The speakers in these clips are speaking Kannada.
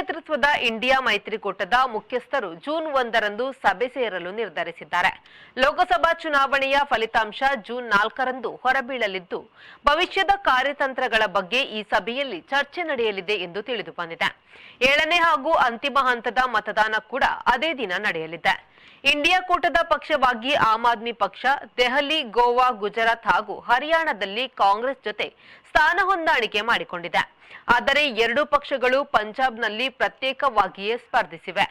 ನೇತೃತ್ವದ ಇಂಡಿಯಾ ಮೈತ್ರಿಕೂಟದ ಮುಖ್ಯಸ್ಥರು ಜೂನ್ ಒಂದರಂದು ಸಭೆ ಸೇರಲು ನಿರ್ಧರಿಸಿದ್ದಾರೆ. ಲೋಕಸಭಾ ಚುನಾವಣೆಯ ಫಲಿತಾಂಶ ಜೂನ್ ನಾಲ್ಕರಂದು ಹೊರಬೀಳಲಿದ್ದು, ಭವಿಷ್ಯದ ಕಾರ್ಯತಂತ್ರಗಳ ಬಗ್ಗೆ ಈ ಸಭೆಯಲ್ಲಿ ಚರ್ಚೆ ನಡೆಯಲಿದೆ ಎಂದು ತಿಳಿದು ಬಂದಿದೆ. ಏಳನೇ ಹಾಗೂ ಅಂತಿಮ ಹಂತದ ಮತದಾನ ಕೂಡ ಅದೇ ದಿನ ನಡೆಯಲಿದೆ. ಇಂಡಿಯಾ ಕೂಟದ ಪಕ್ಷವಾಗಿ ಆಮ್ ಆದ್ಮಿ ಪಕ್ಷ, ದೆಹಲಿ, ಗೋವಾ, ಗುಜರಾತ್ ಹಾಗೂ ಹರಿಯಾಣದಲ್ಲಿ ಕಾಂಗ್ರೆಸ್ ಜೊತೆ ಸ್ಥಾನ ಹೊಂದಾಣಿಕೆ ಮಾಡಿಕೊಂಡಿದೆ. ಆದರೆ ಎರಡೂ ಪಕ್ಷಗಳು ಪಂಜಾಬ್ನಲ್ಲಿ ಪ್ರತ್ಯೇಕವಾಗಿಯೇ ಸ್ಪರ್ಧಿಸಿವೆ.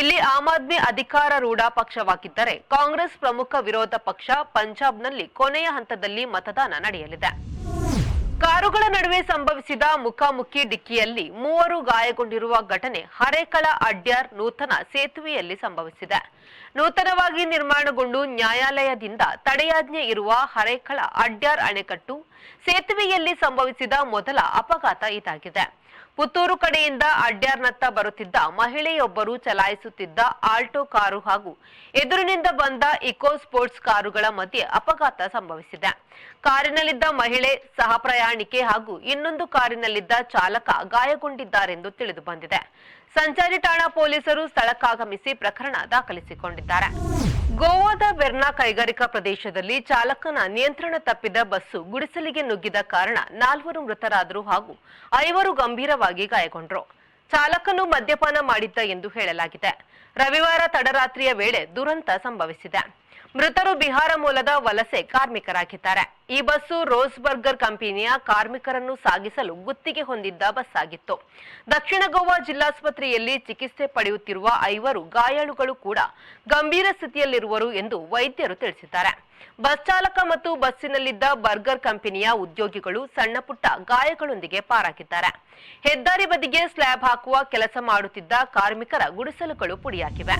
ಇಲ್ಲಿ ಆಮ್ ಆದ್ಮಿ ಅಧಿಕಾರಾರೂಢ ಪಕ್ಷವಾಗಿದ್ದರೆ ಕಾಂಗ್ರೆಸ್ ಪ್ರಮುಖ ವಿರೋಧ ಪಕ್ಷ ಪಂಜಾಬ್ನಲ್ಲಿ ಕೊನೆಯ ಹಂತದಲ್ಲಿ ಮತದಾನ ನಡೆಯಲಿದೆ. ಕಾರುಗಳ ನಡುವೆ ಸಂಭವಿಸಿದ ಮುಖಾಮುಖಿ ಡಿಕ್ಕಿಯಲ್ಲಿ ಮೂವರು ಗಾಯಗೊಂಡಿರುವ ಘಟನೆ ಹರೇಕಳ ಅಡ್ಯಾರ್ ನೂತನ ಸೇತುವೆಯಲ್ಲಿ ಸಂಭವಿಸಿದೆ. ನೂತನವಾಗಿ ನಿರ್ಮಾಣಗೊಂಡು ನ್ಯಾಯಾಲಯದಿಂದ ತಡೆಯಾಜ್ಞೆ ಇರುವ ಹರೇಕಳ ಅಡ್ಯಾರ್ ಅಣೆಕಟ್ಟು ಸೇತುವೆಯಲ್ಲಿ ಸಂಭವಿಸಿದ ಮೊದಲ ಅಪಘಾತ ಇದಾಗಿದೆ. ಪುತ್ತೂರು ಕಡೆಯಿಂದ ಅಡ್ಯಾರ್ನತ್ತ ಬರುತ್ತಿದ್ದ ಮಹಿಳೆಯೊಬ್ಬರು ಚಲಾಯಿಸುತ್ತಿದ್ದ ಆಲ್ಟೋ ಕಾರು ಹಾಗೂ ಎದುರಿನಿಂದ ಬಂದ ಇಕೋ ಸ್ಪೋರ್ಟ್ಸ್ ಕಾರುಗಳ ಮಧ್ಯೆ ಅಪಘಾತ ಸಂಭವಿಸಿದೆ. ಕಾರಿನಲ್ಲಿದ್ದ ಮಹಿಳೆ, ಸಹ ಪ್ರಯಾಣಿಕೆ ಹಾಗೂ ಇನ್ನೊಂದು ಕಾರಿನಲ್ಲಿದ್ದ ಚಾಲಕ ಗಾಯಗೊಂಡಿದ್ದಾರೆಂದು ತಿಳಿದು ಬಂದಿದೆ. ಸಂಚಾರಿ ಠಾಣಾ ಪೊಲೀಸರು ಸ್ಥಳಕ್ಕಾಗಮಿಸಿ ಪ್ರಕರಣ ದಾಖಲಿಸಿಕೊಂಡಿದ್ದಾರೆ. ಗೋವಾದ ಬೆರ್ನಾ ಕೈಗಾರಿಕಾ ಪ್ರದೇಶದಲ್ಲಿ ಚಾಲಕನ ನಿಯಂತ್ರಣ ತಪ್ಪಿದ ಬಸ್ಸು ಗುಡಿಸಲಿಗೆ ನುಗ್ಗಿದ ಕಾರಣ ನಾಲ್ವರು ಮೃತರಾದರು ಹಾಗೂ ಐವರು ಗಂಭೀರವಾಗಿ ಗಾಯಗೊಂಡರು. ಚಾಲಕನು ಮದ್ಯಪಾನ ಮಾಡಿದ್ದ ಎಂದು ಹೇಳಲಾಗಿದೆ. ರವಿವಾರ ತಡರಾತ್ರಿಯ ವೇಳೆ ದುರಂತ ಸಂಭವಿಸಿದೆ. ಮೃತರು ಬಿಹಾರ ಮೂಲದ ವಲಸೆ ಕಾರ್ಮಿಕರಾಗಿದ್ದಾರೆ. ಈ ಬಸ್ಸು ರೋಸ್ ಬರ್ಗರ್ ಕಂಪನಿಯ ಕಾರ್ಮಿಕರನ್ನು ಸಾಗಿಸಲು ಗುತ್ತಿಗೆ ಹೊಂದಿದ್ದ ಬಸ್ ಆಗಿತ್ತು ದಕ್ಷಿಣ ಗೋವಾ ಜಿಲ್ಲಾಸ್ಪತ್ರೆಯಲ್ಲಿ ಚಿಕಿತ್ಸೆ ಪಡೆಯುತ್ತಿರುವ ಐವರು ಗಾಯಾಳುಗಳು ಕೂಡ ಗಂಭೀರ ಸ್ಥಿತಿಯಲ್ಲಿರುವರು ಎಂದು ವೈದ್ಯರು ತಿಳಿಸಿದ್ದಾರೆ. ಬಸ್ ಚಾಲಕ ಮತ್ತು ಬಸ್ಸಿನಲ್ಲಿದ್ದ ಬರ್ಗರ್ ಕಂಪನಿಯ ಉದ್ಯೋಗಿಗಳು ಸಣ್ಣ ಪುಟ್ಟ ಗಾಯಗಳೊಂದಿಗೆ ಪಾರಾಗಿದ್ದಾರೆ. ಹೆದ್ದಾರಿ ಬದಿಗೆ ಸ್ಲ್ಯಾಬ್ ಹಾಕುವ ಕೆಲಸ ಮಾಡುತ್ತಿದ್ದ ಕಾರ್ಮಿಕರ ಗುಡಿಸಲುಗಳು ಪುಡಿಯಾಗಿವೆ.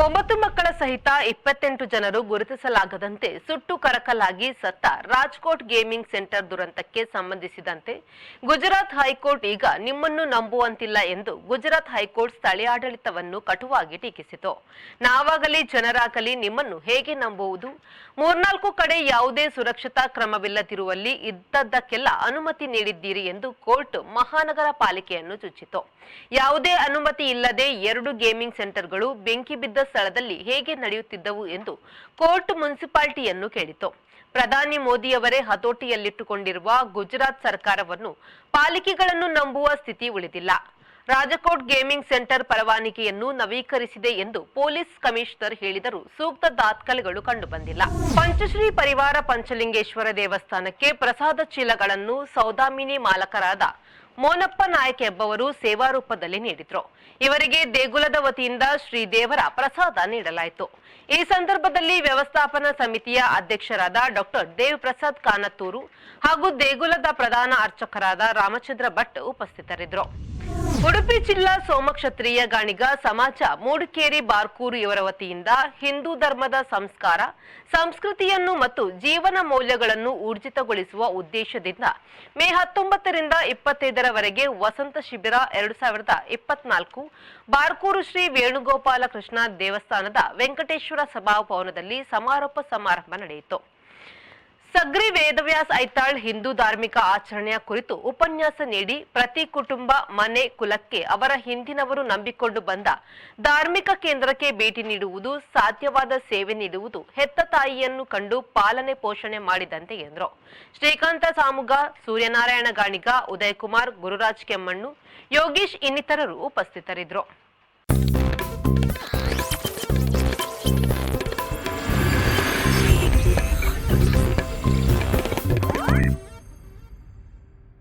ಒಂಬತ್ತು ಮಕ್ಕಳ ಸಹಿತ ಇಪ್ಪತ್ತೆಂಟು ಜನರು ಗುರುತಿಸಲಾಗದಂತೆ ಸುಟ್ಟು ಕರಕಲಾಗಿ ಸತ್ತ ರಾಜ್ಕೋಟ್ ಗೇಮಿಂಗ್ ಸೆಂಟರ್ ದುರಂತಕ್ಕೆ ಸಂಬಂಧಿಸಿದಂತೆ ಗುಜರಾತ್ ಹೈಕೋರ್ಟ್ ಈಗ ನಿಮ್ಮನ್ನು ನಂಬುವಂತಿಲ್ಲ ಎಂದು ಗುಜರಾತ್ ಹೈಕೋರ್ಟ್ ಸ್ಥಳೀಯಾಡಳಿತವನ್ನು ಕಟುವಾಗಿ ಟೀಕಿಸಿತು. ನಾವಾಗಲಿ ಜನರಾಗಲಿ ನಿಮ್ಮನ್ನು ಹೇಗೆ ನಂಬುವುದು? ಮೂರ್ನಾಲ್ಕು ಕಡೆ ಯಾವುದೇ ಸುರಕ್ಷತಾ ಕ್ರಮವಿಲ್ಲದಿರುವಲ್ಲಿ ಇದ್ದದ್ದಕ್ಕೆಲ್ಲ ಅನುಮತಿ ನೀಡಿದ್ದೀರಿ ಎಂದು ಕೋರ್ಟ್ ಮಹಾನಗರ ಪಾಲಿಕೆಯನ್ನು ಚುಚ್ಚಿತು. ಯಾವುದೇ ಅನುಮತಿ ಇಲ್ಲದೆ ಎರಡು ಗೇಮಿಂಗ್ ಸೆಂಟರ್ಗಳು ಬೆಂಕಿ ಬಿದ್ದ ಸ್ಥಳದಲ್ಲಿ ಹೇಗೆ ನಡೆಯುತ್ತಿದ್ದವು ಎಂದು ಕೋರ್ಟ್ ಮುನ್ಸಿಪಾಲಿಟಿಯನ್ನು ಕೇಳಿತು. ಪ್ರಧಾನಿ ಮೋದಿಯವರೇ ಹತೋಟಿಯಲ್ಲಿಟ್ಟುಕೊಂಡಿರುವ ಗುಜರಾತ್ ಸರ್ಕಾರವನ್ನು ಪಾಲಿಕೆಗಳನ್ನು ನಂಬುವ ಸ್ಥಿತಿ ಉಳಿದಿಲ್ಲ. ರಾಜಕೋಟ್ ಗೇಮಿಂಗ್ ಸೆಂಟರ್ ಪರವಾನಗಿಯನ್ನು ನವೀಕರಿಸಿದೆ ಎಂದು ಪೊಲೀಸ್ ಕಮಿಷನರ್ ಹೇಳಿದರೂ ಸೂಕ್ತ ದಾಖಲೆಗಳು ಕಂಡುಬಂದಿಲ್ಲ. ಪಂಚಶ್ರೀ ಪರಿವಾರ ಪಂಚಲಿಂಗೇಶ್ವರ ದೇವಸ್ಥಾನಕ್ಕೆ ಪ್ರಸಾದ ಚೀಲಗಳನ್ನು ಸೌದಾಮಿನಿ ಮಾಲಕರಾದ ಮೋನಪ್ಪ ನಾಯ್ಕ ಎಂಬವರು ಸೇವಾ ರೂಪದಲ್ಲಿ ನೀಡಿದ್ರು. ಇವರಿಗೆ ದೇಗುಲದ ವತಿಯಿಂದ ಶ್ರೀದೇವರ ಪ್ರಸಾದ ನೀಡಲಾಯಿತು. ಈ ಸಂದರ್ಭದಲ್ಲಿ ವ್ಯವಸ್ಥಾಪನಾ ಸಮಿತಿಯ ಅಧ್ಯಕ್ಷರಾದ ಡಾಕ್ಟರ್ ದೇವ್ ಪ್ರಸಾದ್ ಕಾನತ್ತೂರು ಹಾಗೂ ದೇಗುಲದ ಪ್ರಧಾನ ಅರ್ಚಕರಾದ ರಾಮಚಂದ್ರ ಭಟ್ ಉಪಸ್ಥಿತರಿದ್ದರು. ಉಡುಪಿ ಜಿಲ್ಲಾ ಸೋಮಕ್ಷತ್ರಿಯ ಗಾಣಿಗ ಸಮಾಜ ಮೂಡಿಕೇರಿ ಬಾರ್ಕೂರು ಇವರ ವತಿಯಿಂದ ಹಿಂದೂ ಧರ್ಮದ ಸಂಸ್ಕಾರ, ಸಂಸ್ಕೃತಿಯನ್ನು ಮತ್ತು ಜೀವನ ಮೌಲ್ಯಗಳನ್ನು ಊರ್ಜಿತಗೊಳಿಸುವ ಉದ್ದೇಶದಿಂದ ಮೇ ಹತ್ತೊಂಬತ್ತರಿಂದ ಇಪ್ಪತ್ತೈದರವರೆಗೆ ವಸಂತ ಶಿಬಿರ ಎರಡು ಸಾವಿರದ ಇಪ್ಪತ್ನಾಲ್ಕು ಬಾರ್ಕೂರು ಶ್ರೀ ವೇಣುಗೋಪಾಲ ಕೃಷ್ಣ ದೇವಸ್ಥಾನದ ವೆಂಕಟೇಶ್ವರ ಸಭಾಭವನದಲ್ಲಿ ಸಮಾರೋಪ ಸಮಾರಂಭ ನಡೆಯಿತು. ಸಗ್ರಿ ವೇದವ್ಯಾಸ್ ಐತಾಳ್ ಹಿಂದೂ ಧಾರ್ಮಿಕ ಆಚರಣೆಯ ಕುರಿತು ಉಪನ್ಯಾಸ ನೀಡಿ ಪ್ರತಿ ಕುಟುಂಬ, ಮನೆ, ಕುಲಕ್ಕೆ ಅವರ ಹಿಂದಿನವರು ನಂಬಿಕೊಂಡು ಬಂದ ಧಾರ್ಮಿಕ ಕೇಂದ್ರಕ್ಕೆ ಭೇಟಿ ನೀಡುವುದು, ಸಾಧ್ಯವಾದ ಸೇವೆ ನೀಡುವುದು ಹೆತ್ತ ತಾಯಿಯನ್ನು ಕಂಡು ಪಾಲನೆ ಪೋಷಣೆ ಮಾಡಿದಂತೆ ಎಂದರು. ಶ್ರೀಕಾಂತ ಸಾಮುಗ, ಸೂರ್ಯನಾರಾಯಣ ಗಾಣಿಗ, ಉದಯಕುಮಾರ್, ಗುರುರಾಜ್ ಕೆಮ್ಮಣ್ಣು, ಯೋಗೀಶ್ ಇನ್ನಿತರರು ಉಪಸ್ಥಿತರಿದ್ದರು.